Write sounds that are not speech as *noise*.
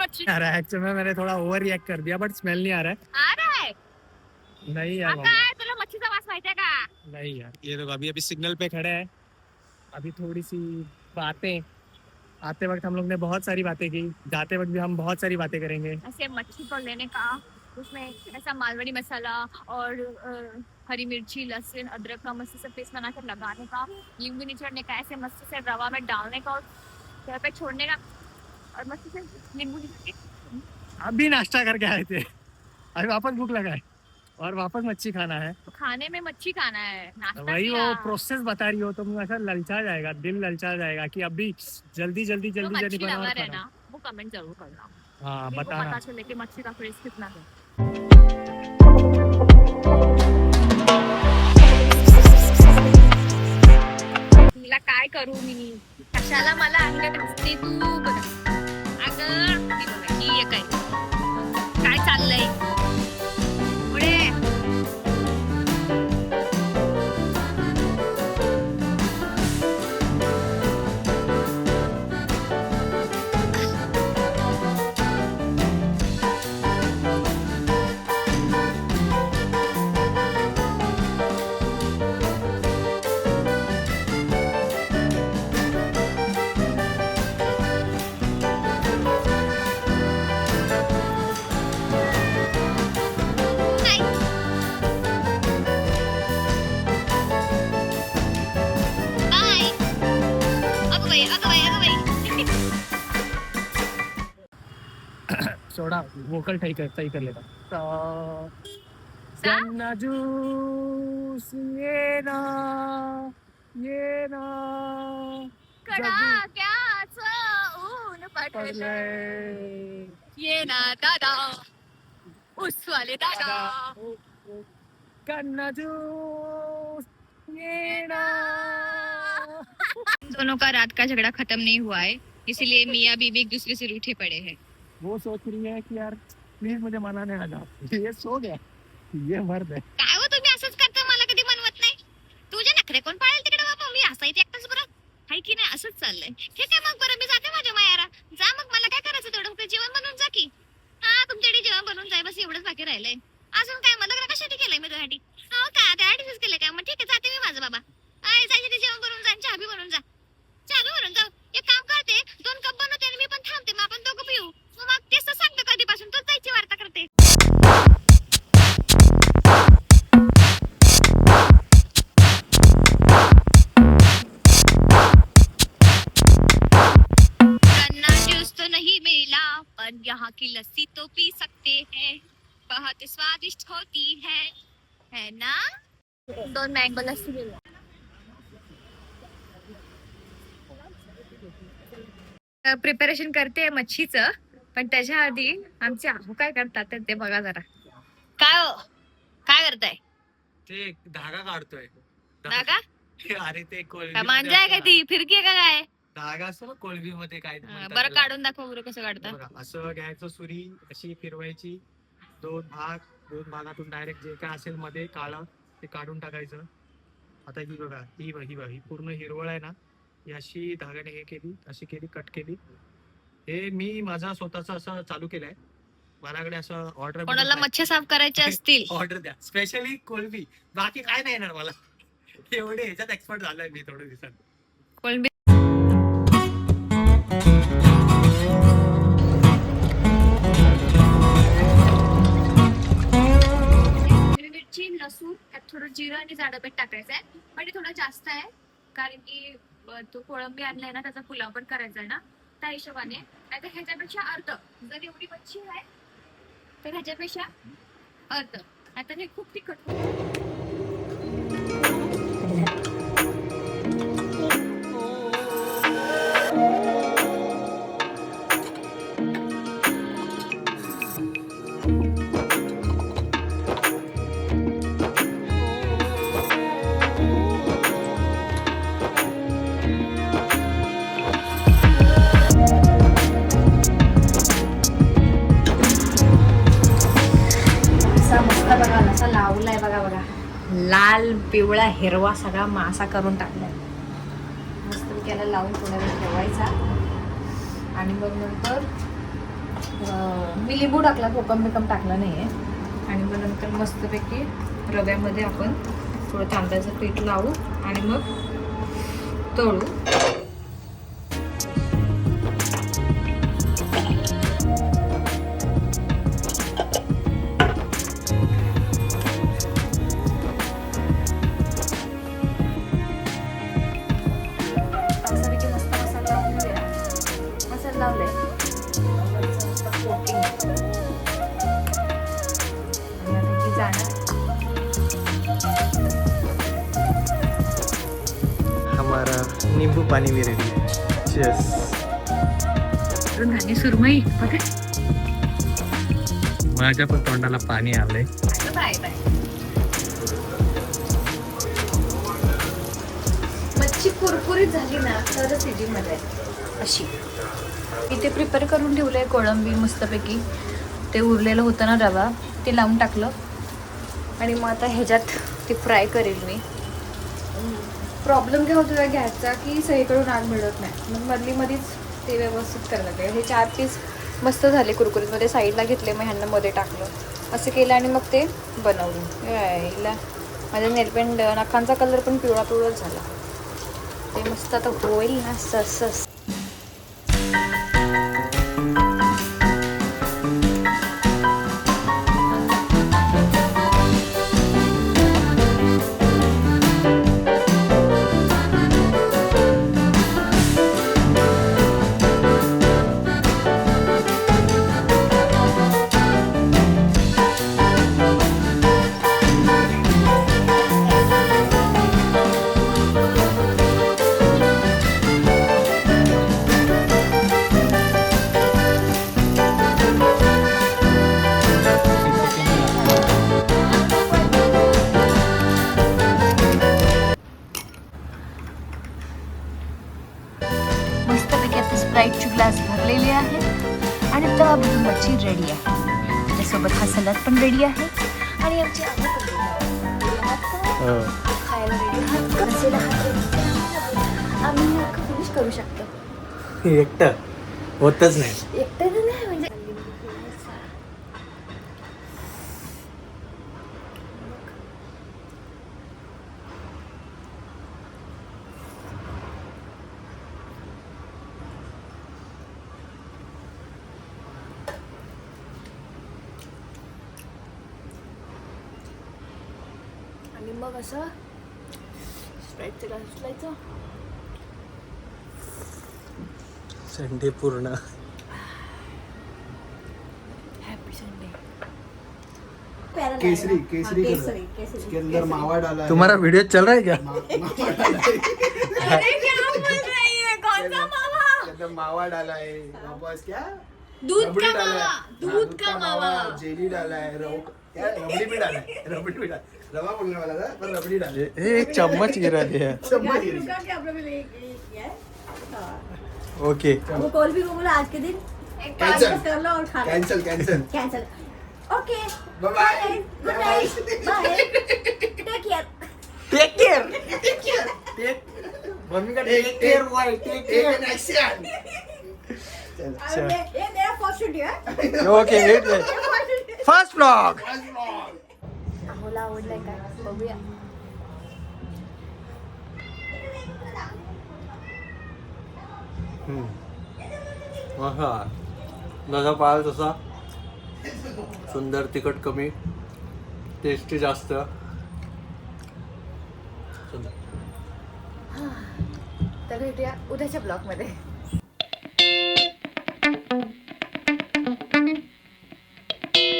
मच्छी है एक्चुअली में मैंने थोड़ा ओवर रिएक्ट कर दिया बट स्मेल नहीं आ रहा है। आ रहा है? नहीं यार हा। तुला मच्छीचा वास माहितीये का? नहीं यार। ये लोग अभी अभी सिग्नल पे खड़े हैं। अभी थोड़ी सी बातें आते वक्त हम लोग ने बहुत सारी बातें की। जाते वक्त भी हम बहुत सारी बातें करेंगे। ऐसे मच्छी को लेने का उसमें ऐसा मालवड़ी मसाला और हरी मिर्ची लहसुन अदरक का मस्त से पेस्ट बना कर लगाने का नींबू निचोड़ने का ऐसे मस्त से रवा में डालने का और घर पे छोड़ने का और मस्त से नींबू अभी नाश्ता करके आए थे। अभी वापस भूख लगा है। और वापस मच्छी खाना है। खाने में मच्छी खाना है नाश्ता वही वो प्रोसेस बता रही हो तो मुझे ऐसा ललचा जाएगा दिल ललचा जाएगा कि अभी जल्दी जल्दी जो जल्दी जल्दी मच्छी बनाओ और लवर है ना वो कमेंट ज़रूर करना। हाँ बताना। पता चले कि मच्छी का फ्रेश कितना है। करू मी. कशाला मला अंग घासते तू? बघ अगं ती बघा, ही एक आहे. काय चाललंय? सोडा वोकल सही कर सही कर लेता। तो गन्ना जूस ये ना ये ना। कडाक्याचं ऊन पडलंय पडलंय ये ना दादा। उसवाले दादा। गन्ना जूस ये ना। *laughs* दोनों का रात का झगड़ा खत्म नहीं हुआ है इसीलिए मियाँ बीबी एक दूसरे से रूठे पड़े हैं। वो सोच रही है कि यार प्लीज मुझे मनाने आ जाओ ये सो गया। ये मर्द है काय हो तुम्ही असंच करता? मला कधी मनवत नाही. तुझे नखरे कोण पाळेल तिकडे बाबा? मी असा इथे एकटाच बरं. हाय की नाही? असंच चाललंय. ठीक आहे मग बरं मी जाते माझ्या मायारा जा मग मला काय करायचं तेवढं? फक्त जेवण बनवून जा की. हा तुमच्याकडे जेवण बनवून जाय बस एवढंच बाकी राहिलंय. अजून काय? मला लग्न कशासाठी केलंय मी तुझ्यासाठी? हो का? त्यासाठीच केलंय का? मग ठीक आहे जाते मी माझं बाबा. आय जायचे ते जेवण बनवून जा चहा बी बनवून जा. चहा बी बनवून जाऊ एक काम करते दोन कप बनवते आणि मी पण थांबते. मग आपण दोघं पिऊ. तर सांगतो कधीपासून. तोच जायची वार्ता करते. गन्ना जूस तो नहीं मिला पर यहाँ की लस्सी तो पी सकते हैं। बहुत स्वादिष्ट होती है है ना? दोन मँगो लस्सी दिली प्रिपरेशन करते मच्छीचं. पण त्याच्या आधी आमचे आहो काय करतात ते- ते बघा जरा. काय हो? काय करताय? ते एक धागा काढतोय. धागा? *laughs* अरे ते कोळंबी का मांजा आहे का ती? फिरकी आहे का काय? धागा असतो ना कोळंबी मध्ये काय हा, म्हणतात बरं त्याला. काढून दाखव बरं कसं काढता. बघा, असं घ्यायचं सुरी अशी फिरवायची. दोन भाग दोन भागातून डायरेक्ट जे काय असेल मध्ये काळं ते काढून टाकायचं. आता ही बघा ही बघ ही बघ ही पूर्ण हिरवळ आहे ना ही अशी धाग्याने हे केली अशी केली कट केली. हे मी माझा स्वतःचा असं चालू केलंय. माझ्याकडे असं ऑर्डर कोणाला मच्छी साफ करायचे असतील. ऑर्डर द्या. स्पेशली कोळंबी बाकी काय नाही येणार मला. एवढे ह्याच्यात एक्सपर्ट झालोय मी थोड्या दिवसात. कोळंबी हिरवी मिरची लसूण त्यात थोडं जिरं आणि जाडं मीठ टाकायचं आहे पण हे थोडं जास्त आहे कारण की अ, तो कोळंबी आणलाय ना त्याचा पुलाव पण करायचा आहे ना. त्या हिशोबाने. नाहीतर ह्याच्यापेक्षा अर्ध. जर एवढी मच्छी आहे तर ह्याच्यापेक्षा अर्ध. आता हे खूप तिखट पिवळा हिरवा सगळा मासा करून टाकला मस्त त्याला लावून थोडा वेळ ठेवायचा. आणि मग नंतर मी लिंबू टाकला कोकम बिकम टाकला नाही आहे आणि मग नंतर मस्तपैकी रव्यामध्ये आपण थोडं तांदळाचं पीठ लावू आणि मग तळू. नींबू पानी भी रेडी चेस सुरमई बघा माझ्या पण तोंडाला पाणी आलंय. Bye bye. मच्छी कुरकुरीत झाली ना तरच हिजी मजा अशी. इथे प्रिपेअर करून ठेवलं आहे कोळंबी मस्तपैकी. ते उरलेलं होतं ना रवा ते लावून टाकलं. आणि मग आता ह्याच्यात ते फ्राय करेल मी. प्रॉब्लेम काय होतो घ्यायचा गॅसचा की सगळीकडून आग मिळत नाही. मग मधली मधीच ते व्यवस्थित करायला लागते. हे चार पीस मस्त झाले कुरकुरीतमध्ये. साईडला घेतले मग ह्यांना मध्ये टाकलं. असं केलं आणि मग ते बनवलं. यायला. माझ्या नेलपेंट नखांचा कलर पण पिवळा पिवळाच झाला. ते मस्त आता होईल ना सस मच्छी रेडी आहे त्याच्यासोबत हा सलाद पण रेडी आहे आणि आमची आम्ही पण ready आहे. आता खायला रेडी नसेल हात ready. आम्ही अख्खं फिनिश करू शकतो एकटं होतच नाही एकट्यानं नाही म्हणजे आणि मग असं स्प्राईटचं ग्लास उचलायचं संडे पूर्ण. हॅपी संडे केसरी केसरी केसरी इसके अंदर मावा डाला है तुम्हारा वीडियो चल रहा है क्या? मावा डाला है? मावा? डाला है वापस क्या? दूध का डाला है मावा दूध का मावा? जेली डाला है रबड़ी भी डाला है. रबड़ी भी डाला रवा बोलने वाला था पर रबड़ी डाला। एक चम्मच गिरा दिया। चम्मच गिरी। है। ओके। वो कॉल भी को बोला आज के दिन। कैंसिल कर लो और खा cancel cancel cancel okay. Bye bye good night bye take care take care mummy का टेक केयर बॉय टेक एक एक्शन ये मेरा फ़र्स्ट शूट है। ओके वेट फ़र्स्ट ब्लॉग आम्हाला आवडलाय काय बघूया. जसा पाहिजे तसा सुंदर तिखट कमी टेस्टी जास्त. तर भेटूया उद्याच्या ब्लॉगमध्ये.